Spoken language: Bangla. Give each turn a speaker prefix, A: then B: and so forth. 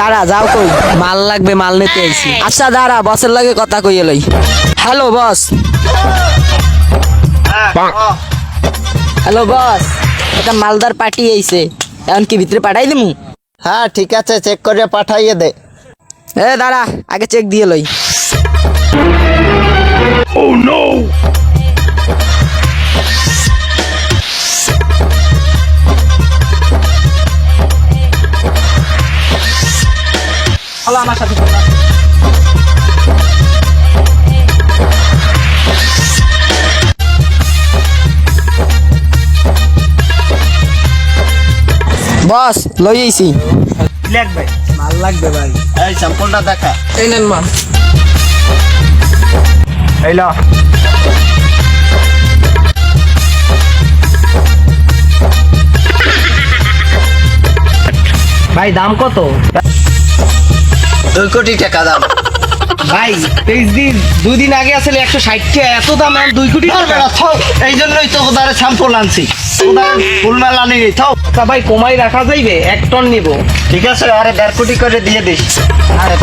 A: দাঁড়া যাও কই।
B: মাল লাগবে মাল নিতে আইছি।
A: আচ্ছা দাঁড়া বসের লাগে কথা কই লই। হ্যালো বস হ্যালো বস একটা মালদার পার্টি আইছে। এখন কি ভিতরে পাঠাই দিমু?
C: হ্যাঁ ঠিক আছে চেক করে পাঠাইয়ে দে।
A: এ দাঁড়া আগে চেক দিয়ে লই। বস লই আইছি।
B: মাল লাগবে ভাই।
C: এই স্যাম্পলটা দেখা।
B: এই নেন মাল।
C: এই ল।
B: ভাই দাম কত?
C: দুই কোটি টাকা দাম।
B: ভাই তেইশ দিন দুই দিন আগে আসলে একশো ষাট টাকা এত দাম এখন দুই কোটি
C: এই জন্যই তো ওদারে স্যাম্পল আনছি। ওদারে ফুল মেলা নিয়ে থাও।
B: তা ভাই কমাই রাখা যাইবে? এক টন নিব।
C: ঠিক আছে আরে দেড় কোটি করে দিয়ে দিস। আরে